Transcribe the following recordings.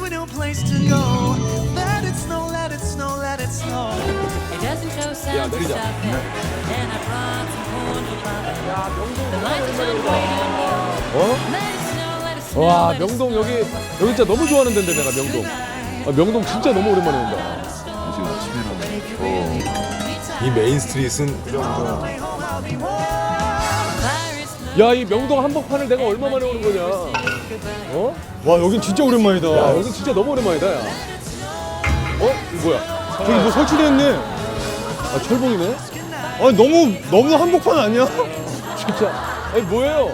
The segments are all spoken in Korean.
we knew a place to go. Let it snow, let it snow, let it snow. It doesn't show signs of stopping. Then I brought some corn to father. The lights are low. 어? Let it snow, let it snow, 와 let it 명동 snow. 여기 여기 진짜 너무 좋아하는 데인데 내가 명동. 아, 명동 진짜 너무 오랜만에 온다. 이 메인 스트릿은 야이 명동 한복판을 내가 얼마 만에 오는 거냐? 어? 와 여긴 진짜 오랜만이다. 야 여기 진짜 너무 오랜만이다 야. 어? 이거 뭐야? 저기 뭐 설치돼 있네. 아 철봉이네? 아 너무 너무 한복판 아니야? 진짜. 아니 뭐예요?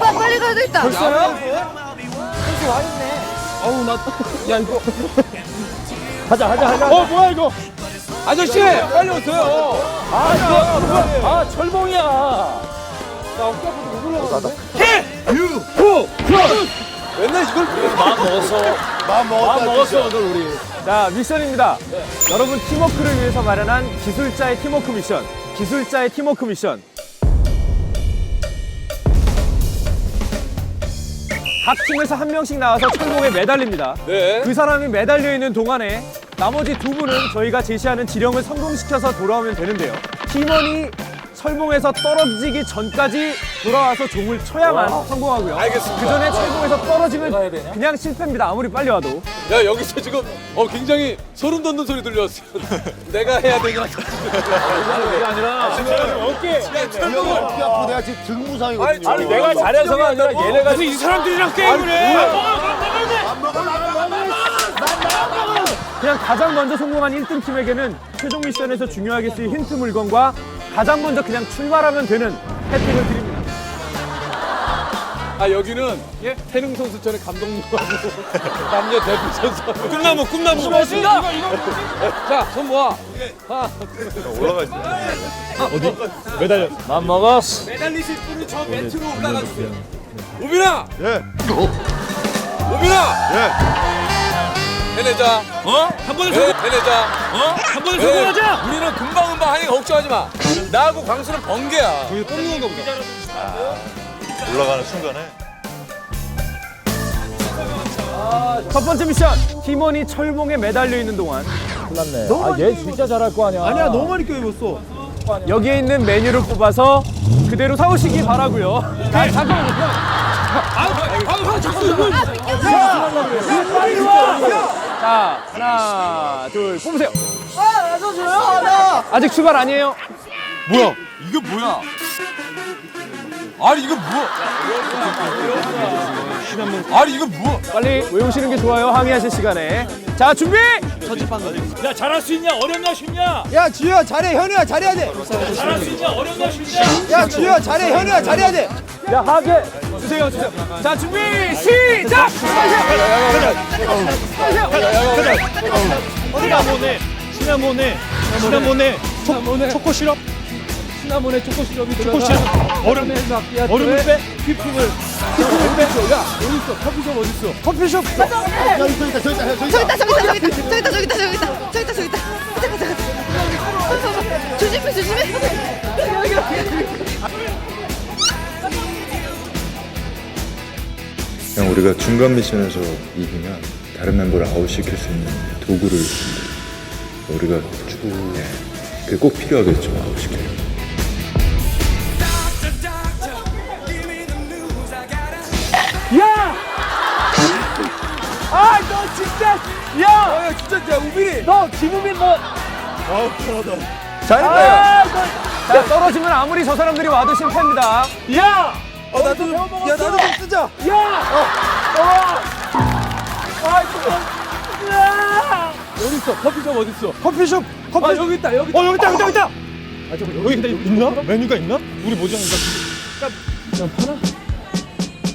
아, 빨리 가야 되겠다. 아우 나. 야 이거. 가자 가자 가자. 어 뭐야 이거? 아저씨 빨리 오세요. 아 이거 뭐야? 아 철봉이야. 나 엇가부터 못 올라가는데. 후! 맨날 이걸 마음 먹었어. 마음 먹었어, 오늘 우리. 자, 미션입니다. 여러분 팀워크를 위해서 마련한 기술자의 팀워크 미션. 기술자의 팀워크 미션. 각 팀에서 한 명씩 나와서 철봉에 매달립니다. 네. 그 사람이 매달려 있는 동안에 나머지 두 분은 저희가 제시하는 지령을 성공시켜서 돌아오면 되는데요. 팀원이 철봉에서 떨어지기 전까지 돌아와서 종을 쳐야만 성공하고요. 알겠습니다. 그 전에 철봉에서 떨어지면 그냥 실패입니다. 아무리 빨리 와도. 야 여기서 지금 어 굉장히 소름 돋는 소리 들렸어요. 내가 해야 되냐? 그게 아니라 어깨. 철봉을. 아프고 내가 지금 등 무상이거든요. 아니 내가 잘해서가 아니라 얘네가 이 사람들이랑 게임을 해. 그냥 가장 먼저 성공한 1등 팀에게는 최종 미션에서 중요하게 쓰일 힌트 물건과 가장 먼저 그냥 출발하면 되는 혜택을 드립니다. 아 여기는 예? 태릉 선수촌의 감독님하고 남녀 대표 선수하고 꿈나무 꿈나무. 수고하셨습니다. 이거 이거 자, 손 모아. 아, 매달려. 맘 먹었어. 매달리실 분은 저 멘트로 올라가 주세요. 우빈아. 예. 우빈아. 예. 해내자. 어? 한 번에 성공. 해내자. 어? 한 번에 성공하자. 우리는 금방 금방 하니까 걱정하지 마. 나하고 광수는 번개야. 저기 뽑는 보다. 올라가는 순간에 첫 번째 미션 팀원이 철봉에 매달려 있는 동안 아얘 진짜 잘할 거 아니야. 아니야 너무 많이 껴입었어. 여기에 있는 메뉴를 뽑아서 그대로 사오시기 바라고요. 아, 잠깐만요. 자, 하나, 둘, 뽑으세요. 아, 나도 줘요, 하나. 아직 출발 아니에요. 뭐야? 이게 뭐야? 아니 이거 뭐? 아니 이거 뭐? 빨리 외우시는 게 좋아요. 항의하실 시간에. 자, 준비! 야 잘할 수 있냐 어렵냐 쉽냐 야 지효야 잘해 현우야 잘해야 돼. 잘할 수 있냐 어렵냐 쉽냐 야 지효야 잘해 현우야 잘해야 돼. 야, 하게. 주세요, 주세요. 자, 준비, 시작! 시나모네 시나모네 시나모네 시나몬에 초코 시럽 시나몬에 초코 시럽이 초코 시럽 얼음 얼음을 빼 휘핑을 휘핑을 빼. 야 어디 있어? 커피숍 어디 있어? 커피숍 저기 있다 저기 있다 저기 저기 있다, 저기 있다, 저기 있다, 저기 있다, 저기 있다, 저기 있다, 저기 있다, 저기 있다. 가자, 가자, 가자. 조심해, 조심해. 여기, 여기. 그냥 우리가 중간 미션에서 이기면 다른 멤버를 아웃시킬 수 있는 도구를. 우리가 쭉 네. 그게 꼭 필요하겠죠 아웃시키려면. 야! 아, 너 진짜! 야! 야 진짜 야 우빈이. 너 김우빈 너 잘했다. 아, 너, 자, 떨어지면 아무리 저 사람들이 와도 실패입니다. 야! 어, 나도 야 나도 좀 쓰자. 야! 어! 아, 이거. 야! 여기 있어. 커피숍 어디 있어? 커피숍 커피 아 여기 있다 여기. 있다. 어 여기 있다 여기 있다 여기 있다. 아 저거 여기 근데 있나? 메뉴가 있나? 우리 뭐지?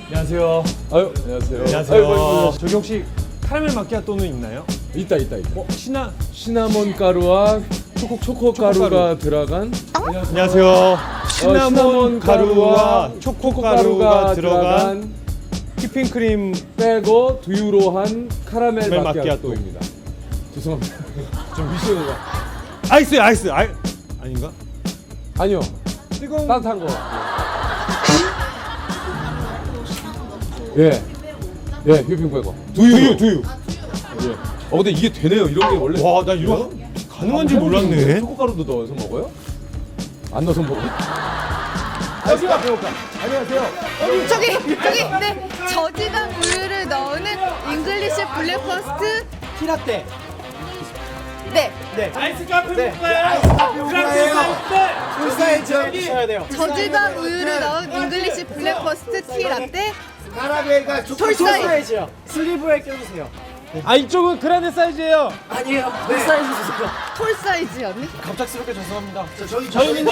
안녕하세요. 아유 안녕하세요. 안녕하세요. 아이고. 저기 혹시 카라멜 마키아토는 있나요? 있다 있다 있다. 어 시나 시나몬 가루와 초코 초코 가루가 들어간 안녕하세요. 어, 시나몬 가루와 초코 가루가 들어간 휘핑 크림 빼고 두유로 한 카라멜 카라멜 마키아토입니다. 죄송합니다. 좀 미션이가 아이스 아이스 아이 아닌가? 아니요 뜨거운 따뜻한 거. 예. 예, 휘핑 빼고. 두유, 두유. 예. 어, 근데 이게 되네요. 이런 게 원래. 와나 이거 가능한 줄 몰랐네 초코가루도 넣어서 먹어요? 안 넣어서 먹어요? 여기가 배울까? 안녕하세요. 저기 저기 네 저지방 우유를 넣는 잉글리시 블랙퍼스트 티라떼. 네 아이스 카페 먹어요. 풀사이즈 주셔야 돼요. 저지방 우유를 넣은 잉글리시 블랙퍼스트 티 라떼 카라멜과 초코 톨사이 사이즈요. 슬리브에 껴주세요. 아 이쪽은 그라데 사이즈예요. 아니에요. 풀 사이즈 주세요. 톨 사이즈였니? 갑작스럽게 죄송합니다. 저희 저희는요.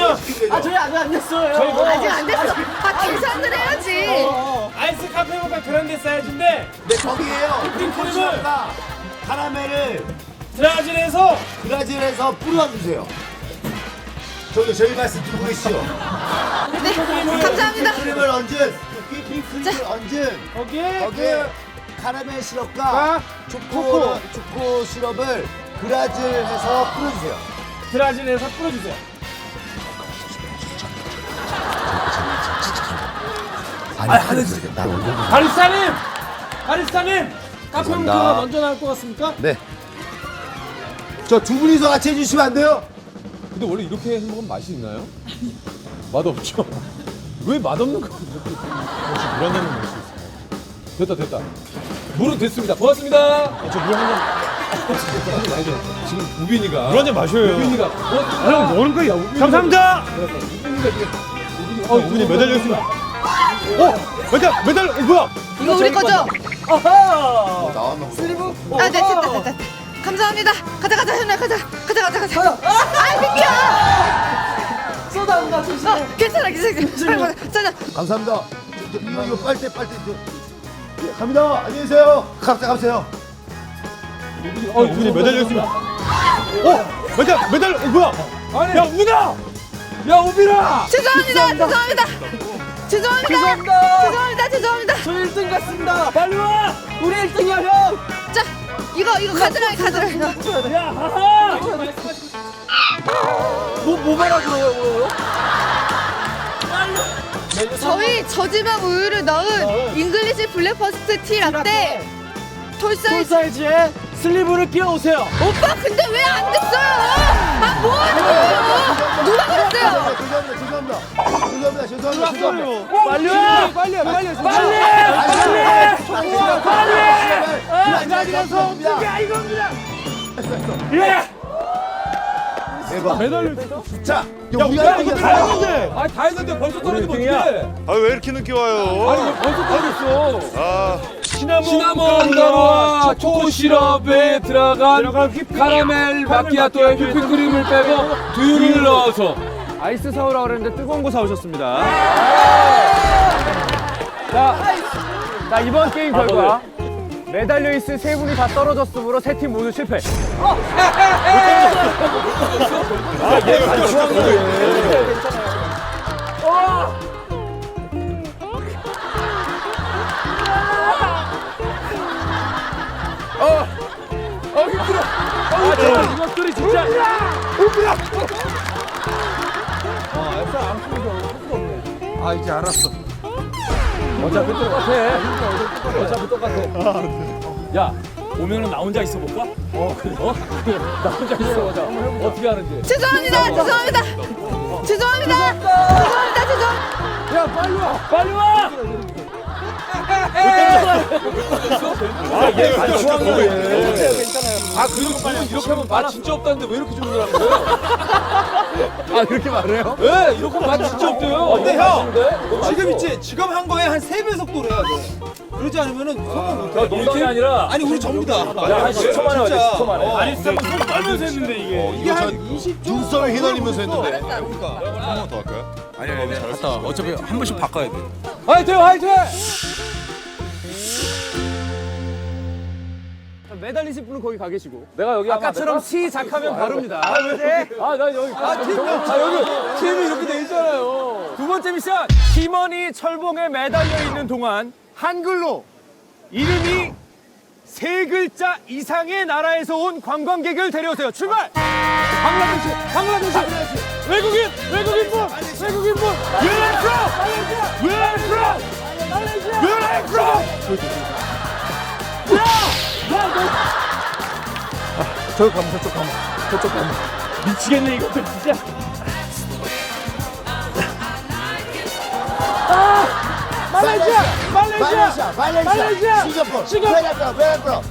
아 저희 아직 안 됐어요. 저희 아직 안 됐어. 아 계산을 해야지. 아이스 카페 모카 그란데 사이즈인데 네 저기에요 휘핑크림을 초코가 카라멜을 브라질에서 브라질에서 뿌려주세요 저기 저희 말씀 듣고 계시죠? 네 감사합니다. 크림을 얹은 휘핑 크림을 얹은 거기에 거기에 카라멜 시럽과 초코 초코 시럽을 브라질에서 뿌려주세요 브라질에서 풀어주세요. 바리스타님, 바리스타님, 카페 모카가 먼저 나올 것 같습니까? 네. 저 두 분이서 같이 해주시면 안 돼요? 근데 원래 이렇게 해 먹으면 맛이 있나요? 맛없죠? 왜 맛없는 거? 역시 물한잔 먹을 수 있어요. 됐다, 됐다. 물은 됐습니다. 고맙습니다. 저 물 한 잔. 지금 우빈이가. 물 한잔 마셔요 우빈이가. 형 먹는 거야 감사합니다 우빈이가 이게. 어 이분이 매달려 있습니다 어 매달 매달 어, 뭐야 이거 우리 거죠? 나왔나 보다. 아, 네, 됐다, 됐다, 됐다. 감사합니다. 가자, 가자, 현우야, 가자, 가자, 가자, 가자. 아, 비켜! 쏟아 온다, 조심. 어, 괜찮아, 괜찮아, 괜찮아. 자, 자, 감사합니다. 저, 저, 이거, 이거 빨대 빨대 저. 예, 갑니다. 안녕히 계세요. 갑자 갑세요. 어 이분이 매달려 있습니다 어 매달 매달 어, 뭐야 아니, 야 우빈아 야, 우빈아! 죄송합니다, 죄송합니다. 죄송합니다. 죄송합니다, 죄송합니다. 저 1등 같습니다. 빨리 와. 우리 1등이야 형. 자, 이거, 이거 가져라, 가져라. 야 하하. 뭐 뭐 말하 그러요? 저희 저지방 우유를 넣은 잉글리시 블랙퍼스트 티 라떼 톨풀 사이즈. 사이즈에 슬리브를 끼워 오세요. 오빠, 근데 왜 안 됐어요? 아, 뭐 하는 거예요? 누가 그랬어요? 죄송합니다. 죄송합니다. 죄송합니다. 죄송합니다. 죄송합니다. 빨리 와. 빨리 빨리 빨리. 빨리 빨리. 브라질에서 온게 이겁니다. 예. 대박. 매달려. 자, 야 우리가 이거 다 했는데 아, 다 했는데 벌써 떨어지면. 어떡해? 아왜 이렇게 늦게 와요? 아니, 왜 벌써 떨어졌어? 아, 시나몬, 시나몬 가루와 초코 시럽에 들어간 카라멜 마키아토에 휘핑크림을 빼고 두유를 넣어서. 아이스 사오라 그랬는데 뜨거운 거 사오셨습니다. 자, 자 이번 게임 결과 매달려 있을 세 분이 다 떨어졌으므로 세 팀 모두 실패. 아 이제 알았어. 어차피 똑같아 어차피 똑같아 야 오면은 나 혼자 있어 볼까? 어 그래 어? 나 혼자 있어 보자 어떻게 하는지 죄송합니다, 죄송합니다. 죄송합니다. 죄송합니다, 죄송. 야 빨리 와 빨리 와. 아 얘 같이 하는 거예요 아 그리고 지금 이렇게 하면 맛 진짜 없다는데 왜 이렇게 주문을 하는 거예요? 아 그렇게 말해요? 네 이렇게 맛 진짜 없대요. 근데 형, 맛있어. 지금 있지? 지금 한 거에 한 세배 속도로 해야 돼. 그러지 않으면은 성공 못해. 농담이 아니라 아니 우리 전부 다. 야, 한 10초 만에 진짜. 하자 10초 만에. 어. 아니 쌈손 떨면서 했는데 이게. 이게 한 20초 눈썹을 휘날리면서 했는데. 화이팅 화이팅 매달리실 분은 거기 가 계시고. 내가 여기 아까처럼 시작하면 바로입니다. 아 나 여기 아, 팀, 아 여기 팀이 이렇게 돼 있잖아요 두 번째 미션 팀원이 철봉에 매달려 있는 동안 한글로 이름이 세 글자 이상의 나라에서 온 관광객을 데려오세요. 출발! 방글라데시 방글라데시 외국인 외국인 분 외국인 분 Where are you from? Where are you from? Where are you from? 저기 가면 저쪽 가면 저쪽 가면. 미치겠네 이것들 진짜. 말레이시아, 말레이시아, 말레이시아, 싱가포르, 싱가포르, 베네프로,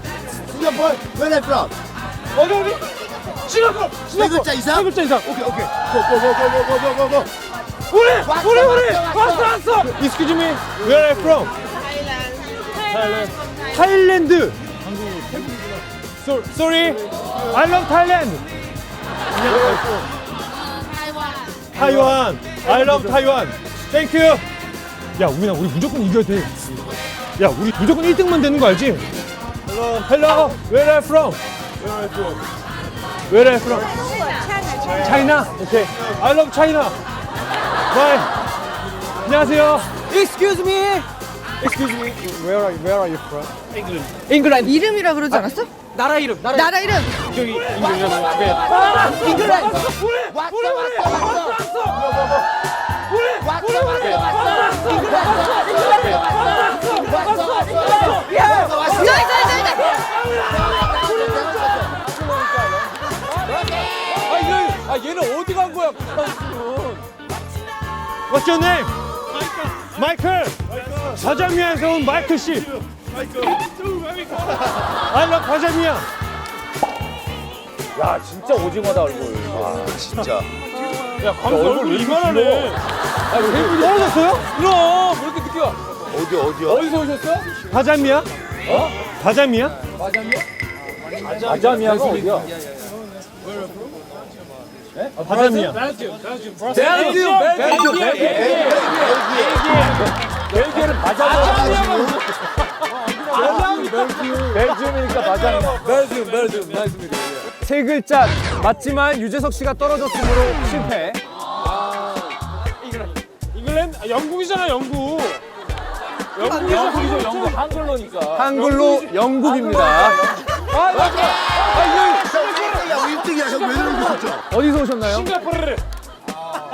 싱가포르, 베네프로. 어디 어디? 싱가포르! 세 글자 이상? 세 글자 이상. 오케이, 오케이. 고고고고고고고고. 우리! 왔어, 우리 우리! 왔어, 왔어 왔어! Excuse me. Where are you from? Thailand. 타일랜드 So, Sorry I love Thailand 타이완 I love 타이완 Thank you 야 우민아 우리 무조건 이겨야 돼 야 우리 무조건 1등만 되는 거 알지? Hello Hello Where are you from? Where are you from? China Okay I love China Bye 안녕하세요 Excuse me Excuse me Where are you, where are you from? England England 이름이라 그러지 않았어? 나라 이름 나라, 나라 이름 저기 인종이라고 앞에 인종아 왔어 왔어 왔어 왔어 왔어 왔어 인종아 왔어 왔어 왔어 야 저기 저기 저기 아 얘는 어디 간 거야? What's your name? 마이클. 마이클. 서장미에서 온 마이클 씨. 마이클. I love 바자미아 야 진짜 오징어다 얼굴 아, 진짜. 야 광수 얼굴 이만하네 아 얼굴이 떨어졌어요? 그럼 왜 이렇게 늦게 와 어디, 어디야? 어디서 오셨어? 바자미아? 어? 바자미아? 바자미아가 어디야? 아, 바자미아. 벨기움, 벨기움, 벨기움, 벨기움은 바자미아. 벨기움이니까 바자미아. 벨기움, 벨기움, 나이스 세 글자 맞지만 유재석 씨가 떨어졌으므로 실패. 잉글랜드? 아, 영국이잖아, 영국. 영국이죠, 영국. 한글로니까. 한글로 영국입니다. 아, 맞아. 아, 야, 1등이야. 형왜 이러고 있었죠? 어디서 오셨나요? 이거 싱가포르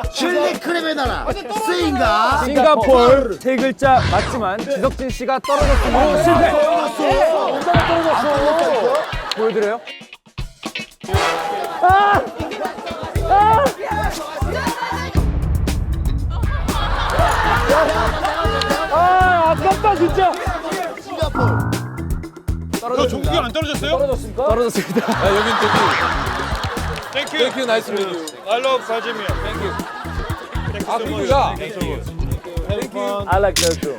를. 칠리 크랩의 나라. 스인가? 싱가포르 세 글자 맞지만 지석진 씨가 떨어졌으므로 실패. 보여드려요? 아, 아깝다, 진짜. 싱가포르. 너 종국이 안 떨어졌어요? 떨어졌습니다. 야, 여긴 저기. 땡큐 땡큐, 나이스 메뉴. I love 바자미아 아, 그리고 야. I like that too.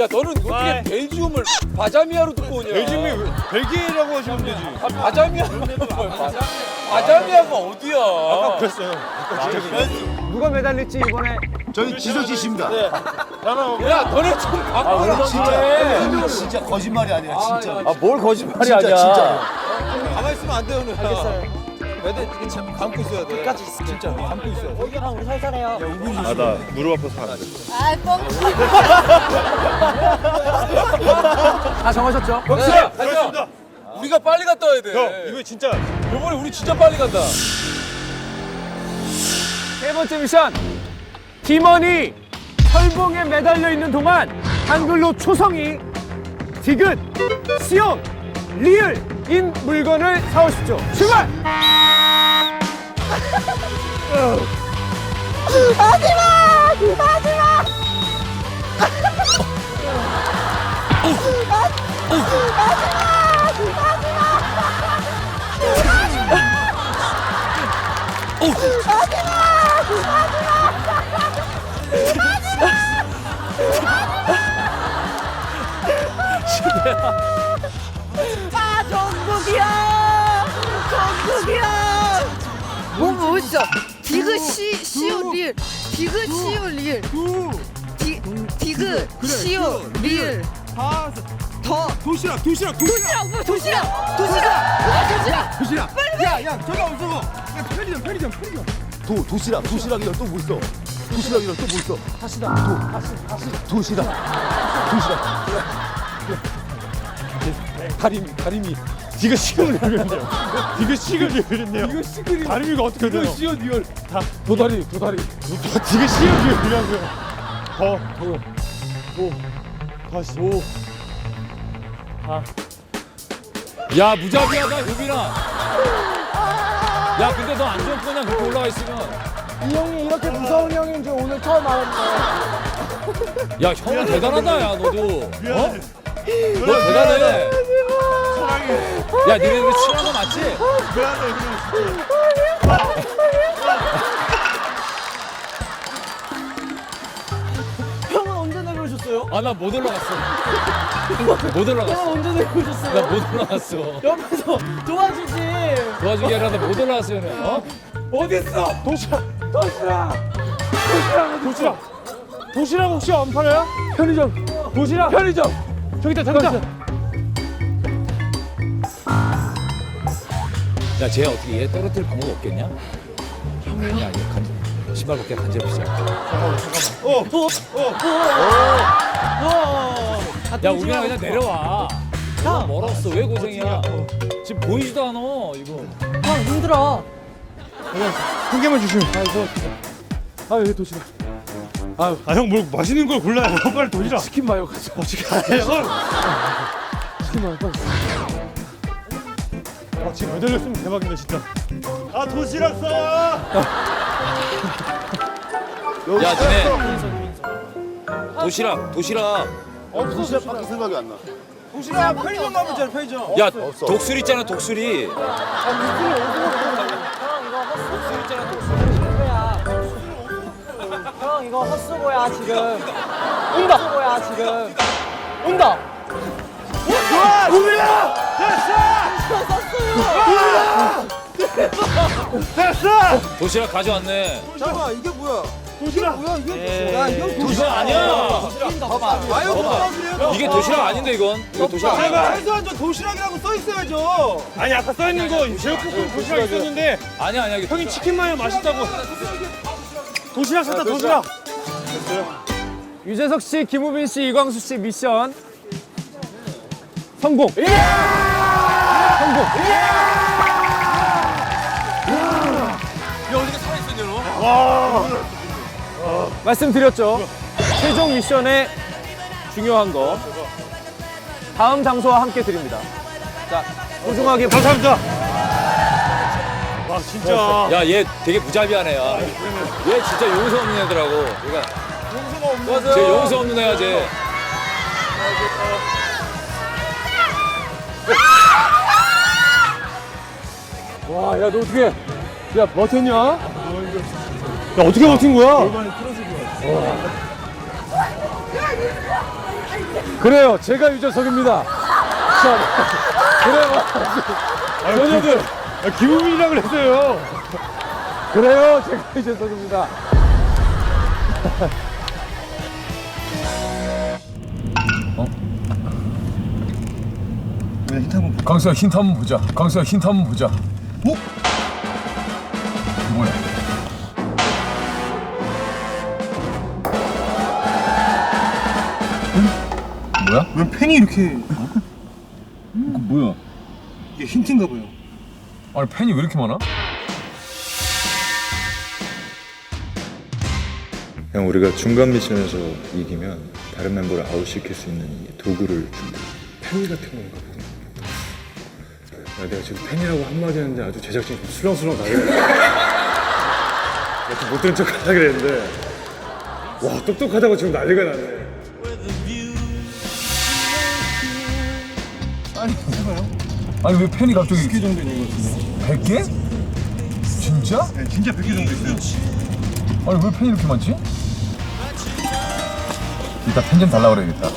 야, 너는 어떻게 벨지움을 바자미아로 듣고 오냐? 벨기움이 왜- 벨기에라고 하시면 되지 아, 바자미아가 뭐야? 바자, 바자미아가 어디야? 아까 그랬어요 누가 매달릴지 이번에 저희 지석진 씨입니다. 야, 너네 좀 바꿔라. 진짜. 진짜 거짓말이 아니라 진짜. 아 뭘 거짓말이 진짜, 아니야. 진짜. 가만히 있으면 안 돼요, 누나. 알겠어요. 매대 이게 참 감고 있어야 돼. 끝까지 진짜 감고 있어야 돼. 아나 무릎 아파서 안 돼. 아 뻥. 다 정하셨죠? 네, 가자. 우리가 빨리 갔다 와야 돼. 형 이거 진짜 이번에 우리 진짜 빨리 간다. 세 번째 미션. 팀원이 철봉에 매달려 있는 동안 한글로 초성이 디귿, 시옷, 리을인 물건을 사오십시오. 출발! 하지마! 하지마! 다 정국이야! 뭐 뭐죠? 디그 시 시오 리을. 디그 시오 리을. 디 디그 시오 리을. 더 도시락 도시락 도시락 오빠 도시락 도시락 오빠 도시락 도시락. 야, 야, 저기 없어. 편의점, 편의점, 편의점. 도, 도시락, 도시락이랑 또뭐 있어? 도시락이랑 또뭐 있어? 다시다. 도, 다시, 다시. 도시락. 도시락. 다리미 다리미 이거 식을 그렸네요 이거 식을 그렸네요 이거 식을 다리미가 어떻게 돼요? 이거 시어 리얼 다 도다리 도다리 이거 식을 그리냐고요 더더도 다시. 오. 아. 야 무자비하다 유빈아. 야 근데 너 안 좋을 거냐 그렇게 올라가 있으면. 이 형이 이렇게 무서운 형인지 오늘 처음 알았네. 야 형은 대단하다 야 너도. 어? 너 대단해. 야 니네 이거 친한 거 맞지? 형은 언제 내려오셨어요? 아 나 못 올라갔어. 못 올라갔어. 형은 언제 내려오셨어요? 나 못 올라갔어. 옆에서 도와주지. 도와주기 하려다 못 올라갔어 형님. 어? 어딨어? 도시락, 도시락, 도시락, 도시락. 도시락 혹시 안 팔아요? 편의점. 도시락. 편의점. 저기 있다, 저기 있다. 야, 쟤 어떻게 얘 떨어뜨릴 방법 없겠냐? 아니야, 아니야. 간, 신발 벗게 간지럽히자. 야, 우리랑 그냥 내려와. 야, 멀었어. 왜 고생이야? 지금 보이지도 않아, 이거. 형 힘들어. 한 개만 주시면. 아, 왜 도시락? 아, 형 뭘 맛있는 걸 골라요. 빨리 도시락. 치킨 마요 가져. 어, 치킨. 아, 치킨 마요 빨리. 아, 지금 왜 달렸으면 대박인데 진짜. 아, 도시락 써. 야, 니네. 도시락, 도시락. 도시락 밖에 생각이 안 나. 도시락 편의점 가면 있잖아 편의점. 야, 독수리 있잖아, 독수리. 형 이거 헛수고야 지금. 온다. 헛수고야 지금. 온다. 도시락 가져왔네. 잠깐 이게 뭐야? 도시락. 뭐야 이게? 야 이거 이거 아니야. 아유 도시락이래요. 이게 도시락 아닌데, 이건. 이거 도시락 아니야. 제가 해수한전 도시락이라고 써 있어야죠. 아니 아까 써 있는 거 제육볶음 도시락 있었는데 아니야, 아니야. 이게 형이 치킨 마요 맛있다고. 도시락 샀다 도시락. 유재석 씨, 김우빈 씨, 이광수 씨 미션 성공. 성공. 말씀드렸죠. 최종 미션의 중요한 거. 다음 장소와 함께 드립니다. 자, 소중하게 감사합니다. 와 진짜. 야, 얘 되게 무자비하네, 야. 얘 진짜 용서 없는 애더라고. 그러니까. 용서가 없는 쟤 용서 없는 애야, 쟤. 와, 야, 너 어떻게, 야, 버텼냐? 야, 어떻게 버틴 거야? 그래요, 제가 유재석입니다. 자, 그래요. 전혀들, 기분이라 그랬어요. 그래요, 제가 유재석입니다. 강수야 힌트 한번 보자. 강수야 힌트 한번 보자. 어? 뭐야? 뭐야? 왜 펜이 이렇게, 이거 뭐야? 이게 힌트인가 봐요. 아니 펜이 왜 이렇게 많아? 형 우리가 중간 미션에서 이기면 다른 멤버를 아웃시킬 수 있는 이 도구를 준대. 펜 같은 건가 보네. 야, 내가 지금 펜이라고 한마디 했는데 아주 제작진이 좀 술렁술렁 나게. 내가 좀못 들은 척 하려 그랬는데 와 똑똑하다고 지금 난리가 나네. 아니 아니 왜 펜이 갑자기 100개 정도 있는 것 같은데 100개? 진짜? 네, 진짜 100개 정도 있어요. 아니 왜 펜이 이렇게 많지? 이따 펜좀 달라 그래야겠다